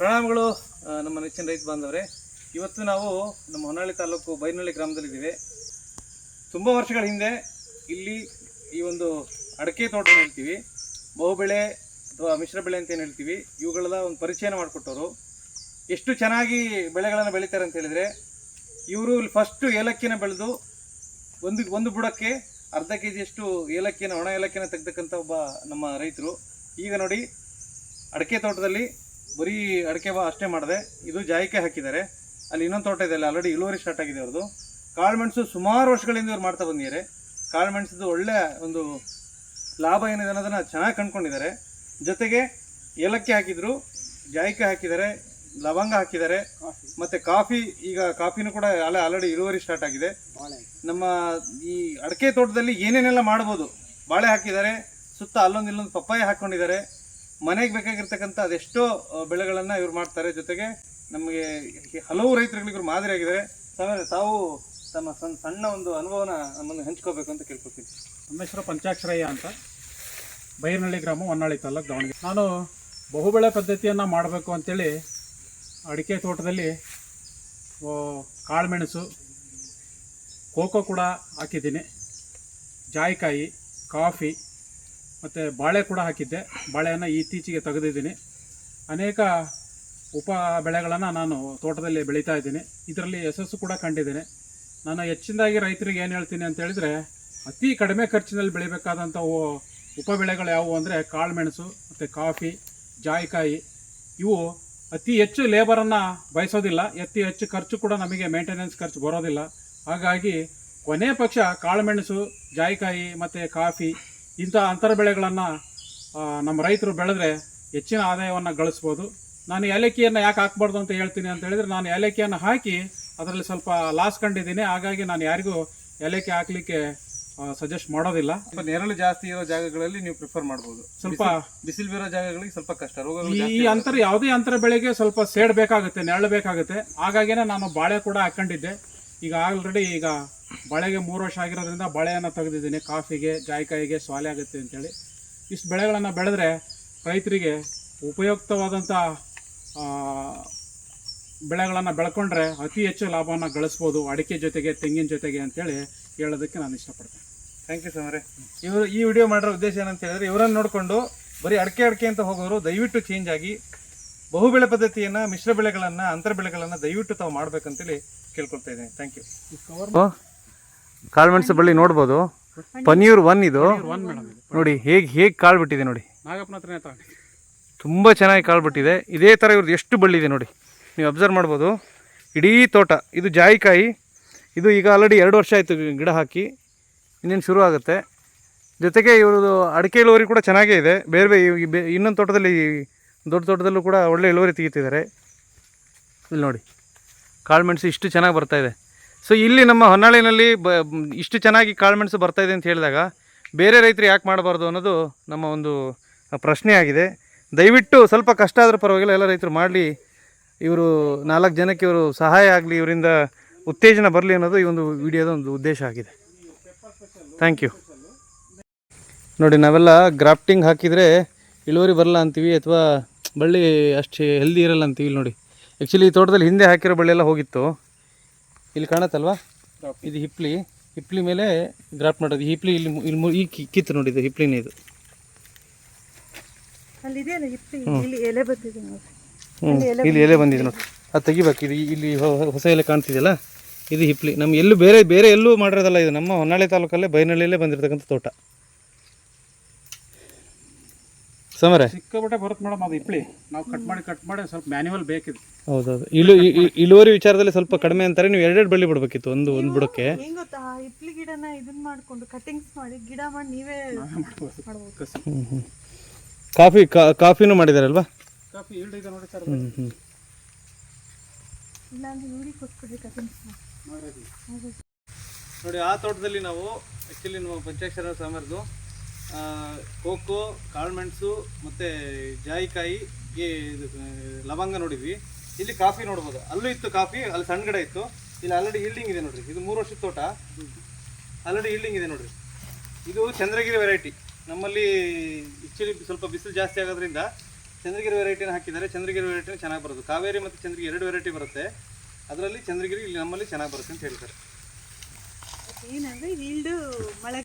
ಪ್ರಣಾಮಗಳು ನಮ್ಮ ನೆಚ್ಚಿನ ರೈತ ಬಾಂಧವರೇ. ಇವತ್ತು ನಾವು ನಮ್ಮ ಹೊನ್ನಾಳಿ ತಾಲೂಕು ಬೈನಹಳ್ಳಿ ಗ್ರಾಮದಲ್ಲಿದ್ದೀವಿ ತುಂಬ ವರ್ಷಗಳ ಹಿಂದೆ ಇಲ್ಲಿ ಈ ಒಂದು ಅಡಕೆ ತೋಟ ಹೇಳ್ತೀವಿ. ಬಹುಬೆಳೆ ಅಥವಾ ಮಿಶ್ರ ಬೆಳೆ ಅಂತ ಏನು ಹೇಳ್ತೀವಿ. ಇವುಗಳೆಲ್ಲ ಒಂದು ಪರಿಚಯನ ಮಾಡಿಕೊಟ್ಟವರು. ಎಷ್ಟು ಚೆನ್ನಾಗಿ ಬೆಳೆಗಳನ್ನು ಬೆಳೀತಾರೆ ಅಂತ ಹೇಳಿದರೆ, ಇವರು ಇಲ್ಲಿ ಫಸ್ಟು ಏಲಕ್ಕಿನ ಬೆಳೆದು ಒಂದು ಒಂದು ಬುಡಕ್ಕೆ ಅರ್ಧ ಕೆ ಜಿಯಷ್ಟು ಏಲಕ್ಕಿನ, ಒಣ ಏಲಕ್ಕಿನ ತೆಗ್ದಕ್ಕಂಥ ಒಬ್ಬ ನಮ್ಮ ರೈತರು. ಈಗ ನೋಡಿ, ಅಡಕೆ ತೋಟದಲ್ಲಿ ಬರೀ ಅಡಿಕೆ ಬಾ ಅಷ್ಟೇ ಮಾಡಿದೆ. ಇದು ಜಾಯಿಕೆ ಹಾಕಿದ್ದಾರೆ. ಅಲ್ಲಿ ಇನ್ನೊಂದು ತೋಟ ಇದೆ, ಅಲ್ಲಿ ಆಲ್ರೆಡಿ ಇಳುವರಿ ಸ್ಟಾರ್ಟ್ ಆಗಿದೆ ಅವ್ರದ್ದು ಕಾಳುಮೆಣಸು ಸುಮಾರು ವರ್ಷಗಳಿಂದ ಇವ್ರು ಮಾಡ್ತಾ ಬಂದಿದ್ದಾರೆ. ಕಾಳುಮೆಣಸದು ಒಳ್ಳೆ ಒಂದು ಲಾಭ ಏನಿದೆ ಅನ್ನೋದನ್ನು ಚೆನ್ನಾಗಿ ಕಂಡ್ಕೊಂಡಿದ್ದಾರೆ. ಜೊತೆಗೆ ಏಲಕ್ಕಿ ಹಾಕಿದರು, ಜಾಯಿಕೆ ಹಾಕಿದ್ದಾರೆ, ಲವಂಗ ಹಾಕಿದ್ದಾರೆ, ಮತ್ತು ಕಾಫಿ, ಈಗ ಕಾಫಿನೂ ಕೂಡ ಅಲ್ಲ ಆಲ್ರೆಡಿ ಇಳುವರಿ ಸ್ಟಾರ್ಟ್ ಆಗಿದೆ. ನಮ್ಮ ಈ ಅಡಿಕೆ ತೋಟದಲ್ಲಿ ಏನೇನೆಲ್ಲ ಮಾಡ್ಬೋದು, ಬಾಳೆ ಹಾಕಿದ್ದಾರೆ, ಸುತ್ತ ಅಲ್ಲೊಂದು ಇಲ್ಲೊಂದು ಪಪ್ಪಾಯ ಹಾಕೊಂಡಿದ್ದಾರೆ. ಮನೆಗೆ ಬೇಕಾಗಿರ್ತಕ್ಕಂಥ ಅದೆಷ್ಟೋ ಬೆಳೆಗಳನ್ನು ಇವ್ರು ಮಾಡ್ತಾರೆ. ಜೊತೆಗೆ ನಮಗೆ ಹಲವು ರೈತರುಗಳಿಗೆ ಇವರು ಮಾದರಿಯಾಗಿದ್ದಾರೆ ತಾವು ತಮ್ಮ ಸಣ್ಣ ಸಣ್ಣ ಒಂದು ಅನುಭವನ ನಮ್ಮನ್ನು ಹಂಚ್ಕೋಬೇಕು ಅಂತ ಕೇಳ್ಕೊತೀನಿ ನಮ್ಮ ಪಂಚಾಕ್ಷರಯ್ಯ ಅಂತ. ಬೈರನಹಳ್ಳಿ ಗ್ರಾಮ ಹೊನ್ನಾಳಿ ತಾಲೂಕು ದಾವಣಗೆರೆ. ನಾನು ಬಹುಬೆಳೆ ಪದ್ಧತಿಯನ್ನು ಮಾಡಬೇಕು ಅಂತೇಳಿ ಅಡಿಕೆ ತೋಟದಲ್ಲಿ ಕಾಳುಮೆಣಸು, ಕೋಕೋ ಕೂಡ ಹಾಕಿದ್ದೀನಿ. ಜಾಯಿಕಾಯಿ, ಕಾಫಿ ಮತ್ತು ಬಾಳೆ ಕೂಡ ಹಾಕಿದ್ದೆ. ಬಾಳೆಯನ್ನು ಇತ್ತೀಚೆಗೆ ತೆಗೆದಿದ್ದೀನಿ. ಅನೇಕ ಉಪ ಬೆಳೆಗಳನ್ನು ನಾನು ತೋಟದಲ್ಲಿ ಬೆಳೀತಾ ಇದ್ದೀನಿ. ಇದರಲ್ಲಿ ಯಶಸ್ಸು ಕೂಡ ಕಂಡಿದ್ದೀನಿ. ನಾನು ಹೆಚ್ಚಿನದಾಗಿ ರೈತರಿಗೆ ಏನು ಹೇಳ್ತೀನಿ ಅಂತ ಹೇಳಿದರೆ, ಅತಿ ಕಡಿಮೆ ಖರ್ಚಿನಲ್ಲಿ ಬೆಳಿಬೇಕಾದಂಥ ಉಪ ಬೆಳೆಗಳು ಯಾವುವು ಅಂದರೆ ಕಾಳುಮೆಣಸು ಮತ್ತು ಕಾಫಿ, ಜಾಯಿಕಾಯಿ. ಇವು ಅತಿ ಹೆಚ್ಚು ಲೇಬರನ್ನು ಬಯಸೋದಿಲ್ಲ. ಅತಿ ಹೆಚ್ಚು ಖರ್ಚು ಕೂಡ ನಮಗೆ ಮೇಂಟೆನೆನ್ಸ್ ಖರ್ಚು ಬರೋದಿಲ್ಲ. ಹಾಗಾಗಿ ಕೊನೆ ಪಕ್ಷ ಕಾಳುಮೆಣಸು ಜಾಯಿಕಾಯಿ, ಮತ್ತು ಕಾಫಿ ಇಂಥ ಅಂತರ ಬೆಳೆಗಳನ್ನು ನಮ್ಮ ರೈತರು ಬೆಳೆದ್ರೆ ಹೆಚ್ಚಿನ ಆದಾಯವನ್ನು ಗಳಿಸ್ಬೋದು. ನಾನು ಏಲಕ್ಕಿಯನ್ನು ಯಾಕೆ ಹಾಕ್ಬಾರ್ದು ಅಂತ ಹೇಳ್ತೀನಿ ಅಂತ ಹೇಳಿದ್ರೆ ನಾನು ಏಲಕ್ಕಿಯನ್ನು ಹಾಕಿ ಅದರಲ್ಲಿ ಸ್ವಲ್ಪ ಲಾಸ್ ಕಂಡಿದ್ದೀನಿ. ಹಾಗಾಗಿ ನಾನು ಯಾರಿಗೂ ಏಲಕ್ಕಿ ಹಾಕಲಿಕ್ಕೆ ಸಜೆಸ್ಟ್ ಮಾಡೋದಿಲ್ಲ. ಸ್ವಲ್ಪ ನೆರಳು ಜಾಸ್ತಿ ಇರೋ ಜಾಗಗಳಲ್ಲಿ ನೀವು ಪ್ರಿಫರ್ ಮಾಡ್ಬೋದು. ಸ್ವಲ್ಪ ಬಿಸಿಲು ಬೀರೋ ಜಾಗಗಳಿಗೆ ಸ್ವಲ್ಪ ಕಷ್ಟ. ರೋಗಗಳು ಈ ಅಂತರ ಯಾವುದೇ ಅಂತರ ಬೆಳೆಗೆ ಸ್ವಲ್ಪ ಸೇಡ್ ಬೇಕಾಗುತ್ತೆ ನೆರಳು ಬೇಕಾಗುತ್ತೆ. ಹಾಗಾಗಿನೇ ನಾನು ಬಾಳೆ ಕೂಡ ಹಾಕೊಂಡಿದ್ದೆ. ಈಗ ಆಲ್ರೆಡಿ ಈಗ ಬಾಳೆಗೆ ಮೂರು ವರ್ಷ ಆಗಿರೋದ್ರಿಂದ ಬಳೆಯನ್ನು ತೆಗೆದಿದ್ದೀನಿ. ಕಾಫಿಗೆ ಜಾಯಿಕಾಯಿಗೆ ಸ್ವಾಲೆ ಆಗುತ್ತೆ ಅಂತೇಳಿ. ಇಷ್ಟು ಬೆಳೆಗಳನ್ನು ಬೆಳೆದ್ರೆ ರೈತರಿಗೆ ಉಪಯುಕ್ತವಾದಂಥ ಆ, ಬೆಳೆಗಳನ್ನು ಬೆಳ್ಕೊಂಡ್ರೆ ಅತಿ ಹೆಚ್ಚು ಲಾಭವನ್ನು ಗಳಿಸ್ಬೋದು. ಅಡಿಕೆ ಜೊತೆಗೆ ತೆಂಗಿನ ಜೊತೆಗೆ ಅಂತೇಳಿ ಹೇಳೋದಕ್ಕೆ ನಾನು ಇಷ್ಟಪಡ್ತೇನೆ. ಥ್ಯಾಂಕ್ ಯು ಸಮರೆ ಇವರು ಈ ವಿಡಿಯೋ ಮಾಡಿರೋ ಉದ್ದೇಶ ಏನಂತ ಹೇಳಿದ್ರೆ ಇವರನ್ನು ನೋಡಿಕೊಂಡು ಬರೀ ಅಡಿಕೆ ಅಡಿಕೆ ಅಂತ ಹೋಗೋರು ದಯವಿಟ್ಟು ಚೇಂಜ್ ಆಗಿ ಬಹುಬೆಳೆ ಪದ್ಧತಿಯನ್ನು ಮಿಶ್ರ ಬೆಳೆಗಳನ್ನ ಅಂತರ ಬೆಳೆಗಳನ್ನ ದಯವಿಟ್ಟು ತಾವು ಮಾಡಬೇಕಂತೇಳಿ ಕೇಳ್ಕೊಳ್ತಾ ಇದ್ದೀನಿ. ಥ್ಯಾಂಕ್ ಯು ಕಾಳುಮೆಣಸು ಬಳ್ಳಿ ನೋಡ್ಬೋದು. ಪನ್ನೀರ್ ಒನ್ ಇದು. ನೋಡಿ ಹೇಗೆ ಹೇಗೆ ಕಾಳು ಬಿಟ್ಟಿದೆ ನೋಡಿ. ನಾಗಪ್ಪನ ಹತ್ರನೇ ತಗೊಂಡು. ತುಂಬ ಚೆನ್ನಾಗಿ ಕಾಳು ಬಿಟ್ಟಿದೆ ಇದೇ ಥರ ಇವ್ರದ್ದು ಎಷ್ಟು ಬಳ್ಳಿ ಇದೆ ನೋಡಿ. ನೀವು ಅಬ್ಸರ್ವ್ ಮಾಡ್ಬೋದು. ಇಡೀ ತೋಟ ಇದು ಜಾಯಿಕಾಯಿ. ಇದು ಈಗ ಆಲ್ರೆಡಿ ಎರಡು ವರ್ಷ ಆಯಿತು ಗಿಡ ಹಾಕಿ. ಇನ್ನೇನು ಶುರು ಆಗುತ್ತೆ. ಜೊತೆಗೆ ಇವ್ರದ್ದು ಅಡಿಕೆ ಇಳುವರಿ ಕೂಡ ಚೆನ್ನಾಗೇ ಇದೆ. ಬೇರೆ ಬೇರೆ ಇನ್ನೊಂದು ತೋಟದಲ್ಲಿ ದೊಡ್ಡ ತೋಟದಲ್ಲೂ ಕೂಡ ಒಳ್ಳೆ ಇಳುವರಿ ತೆಗಿತಿದ್ದಾರೆ. ಇಲ್ಲಿ ನೋಡಿ. ಕಾಳುಮೆಣಸು ಇಷ್ಟು ಚೆನ್ನಾಗಿ ಬರ್ತಾ ಇದೆ. ಸೊ ಇಲ್ಲಿ ನಮ್ಮ ಹೊನ್ನಾಳಿನಲ್ಲಿ ಬ, ಇಷ್ಟು ಚೆನ್ನಾಗಿ ಕಾಳುಮೆಣಸು ಬರ್ತಾ ಇದೆ ಅಂತ ಹೇಳಿದಾಗ ಬೇರೆ ರೈತರು ಯಾಕೆ ಮಾಡಬಾರ್ದು ಅನ್ನೋದು ನಮ್ಮ ಒಂದು ಪ್ರಶ್ನೆ ಆಗಿದೆ. ದಯವಿಟ್ಟು ಸ್ವಲ್ಪ ಕಷ್ಟ ಆದರೂ ಪರವಾಗಿಲ್ಲ, ಎಲ್ಲ ರೈತರು ಮಾಡಲಿ. ಇವರು ನಾಲ್ಕು ಜನಕ್ಕೆ ಇವರು ಸಹಾಯ ಆಗಲಿ, ಇವರಿಂದ ಉತ್ತೇಜನ ಬರಲಿ ಅನ್ನೋದು ಈ ಒಂದು ವಿಡಿಯೋದ ಒಂದು ಉದ್ದೇಶ ಆಗಿದೆ. ಥ್ಯಾಂಕ್ ಯು ನೋಡಿ, ನಾವೆಲ್ಲ ಗ್ರಾಫ್ಟಿಂಗ್ ಹಾಕಿದರೆ ಇಳುವರಿ ಬರಲ್ಲ ಅಂತೀವಿ ಅಥವಾ ಬಳ್ಳಿ ಅಷ್ಟು ಹೆಲ್ದಿ ಇರಲ್ಲ ಅಂತೀವಿ ನೋಡಿ. ಆ್ಯಕ್ಚುಲಿ ಈ ತೋಟದಲ್ಲಿ ಹಿಂದೆ ಹಾಕಿರೋ ಬಳ್ಳಿ ಎಲ್ಲ ಹೋಗಿತ್ತು. ಇಲ್ಲಿ ಕಾಣತ್ತಲ್ವಾ? ಇದು ಹಿಪ್ಲಿ. ಹಿಪ್ಲಿ ಮೇಲೆ ಗ್ರಾಫ್ಟ್ ಮಾಡೋದು. ಹಿಪ್ಲಿ ಇಲ್ಲಿ ಇಲ್ಲಿ ಈ ಕಿತ್ತು ನೋಡಿ ಇದು ಹಿಪ್ಲಿನೇ ಇದು. ಇಲ್ಲಿ ಎಲೆ ಬಂದಿದೆ ನೋಡಿ. ಹ್ಞೂ ಇಲ್ಲಿ ಎಲೆ ಬಂದಿದೆ ನೋಡಿ. ಅದು ತೆಗಿಬೇಕು. ಇದು ಇಲ್ಲಿ ಹೊಸ ಎಲೆ ಕಾಣ್ತಿದೆಯಲ್ಲ? ಇದು ಹಿಪ್ಲಿ. ನಮ್ಗೆ ಎಲ್ಲೂ ಬೇರೆ ಬೇರೆ ಎಲ್ಲೂ ಮಾಡಿರೋದಲ್ಲ ಇದು. ನಮ್ಮ ಹೊನ್ನಾಳಿ ತಾಲೂಕಲ್ಲೇ ಬೈನಹಳ್ಳಿಯಲ್ಲೇ ಬಂದಿರತಕ್ಕಂಥ ತೋಟ. ಸಮರೆ? ಸಿಕ್ಕಾಪಟ್ಟೆ ಬರುತ್ತೆ ಮೇಡಮ್ ಅದು ಇಪ್ಲಿ ನಾವು ಕಟ್ ಮಾಡಿ ಕಟ್ ಮಾಡಿ ಸ್ವಲ್ಪ ಮ್ಯಾನ್ಯುವಲ್ ಬೇಕಿದೆ ಹೌದೌದು. ಇಳು ಇ- ಇ- ಇಳುವರಿ ವಿಚಾರದಲ್ಲಿ ಸ್ವಲ್ಪ ಕಡಿಮೆ ಅಂತಾರೆ ನೀವು ಎರಡೆರಡು ಬಳ್ಳಿ ಬಿಡಬೇಕಿತ್ತು ಒಂದು ಒಂದು ಬುಡಕ್ಕೆ. ಹೆಂಗ್ ಗೊತ್ತಾ? ಹಿಪ್ಲಿ ಗಿಡನ ಇದನ್ನ ಮಾಡ್ಕೊಂಡು ಕಟಿಂಗ್ಸ್ ಮಾಡಿ ಗಿಡ ಮಾಡಿ ನೀವೇ ಮಾಡ್ಬೋದು. ಕಾಫಿ ಕಾ- ಕಾಫಿನೂ ಮಾಡಿದಾರಲ್ವಾ? ಕಾಫಿ ಈಲ್ಡ್ ಇದೆ ನೋಡಿ ಸರ್. ಹ್ಮ್ ಹ್ಞೂ ಇಲ್ಲಾಂದ್ರೆ ಇವ್ರಿಗೆ ಕೊಟ್ಬಿಡ್ರಿ ಕಟಿಂಗ್ಸ್ ನೋಡಿ ಆ ತೋಟದಲ್ಲಿ ನಾವು ಆ್ಯಕ್ಚುಲಿ ನಮ್ಮ ಪಂಚಾಕ್ಷರ ಸಾಮರ್ದು ಕೋಕೋ ಕಾಳುಮೆಣಸು ಮತ್ತು ಜಾಯಿಕಾಯಿ ಈ ಲವಂಗ ನೋಡಿದ್ವಿ. ಇಲ್ಲಿ ಕಾಫಿ ನೋಡ್ಬೋದು. ಅಲ್ಲೂ ಇತ್ತು ಕಾಫಿ, ಅಲ್ಲಿ ಸಣ್ಣ ಗಿಡ ಇತ್ತು. ಇಲ್ಲಿ ಆಲ್ರೆಡಿ ಈಲ್ಡಿಂಗ್ ಇದೆ ನೋಡ್ರಿ. ಇದು ಮೂರು ವರ್ಷದ ತೋಟ. ಆಲ್ರೆಡಿ ಈಲ್ಡಿಂಗ್ ಇದೆ ನೋಡ್ರಿ. ಇದು ಚಂದ್ರಗಿರಿ ವೆರೈಟಿ ನಮ್ಮಲ್ಲಿ ಆ್ಯಕ್ಚುಲಿ ಸ್ವಲ್ಪ ಬಿಸಿಲು ಜಾಸ್ತಿ ಆಗೋದ್ರಿಂದ ಚಂದ್ರಗಿರಿ ವೆರೈಟಿನ ಹಾಕಿದ್ದಾರೆ. ಚಂದ್ರಗಿರಿ ವೆರೈಟಿನ ಚೆನ್ನಾಗಿ ಬರೋದು. ಕಾವೇರಿ ಮತ್ತು ಚಂದ್ರಗಿರಿ ಎರಡು ವೆರೈಟಿ ಬರುತ್ತೆ. ಅದರಲ್ಲಿ ಚಂದ್ರಗಿರಿ ಇಲ್ಲಿ ನಮ್ಮಲ್ಲಿ ಚೆನ್ನಾಗಿ ಬರುತ್ತೆ ಅಂತ ಹೇಳ್ತಾರೆ ಏನಂದ್ರೆ ಮಳೆ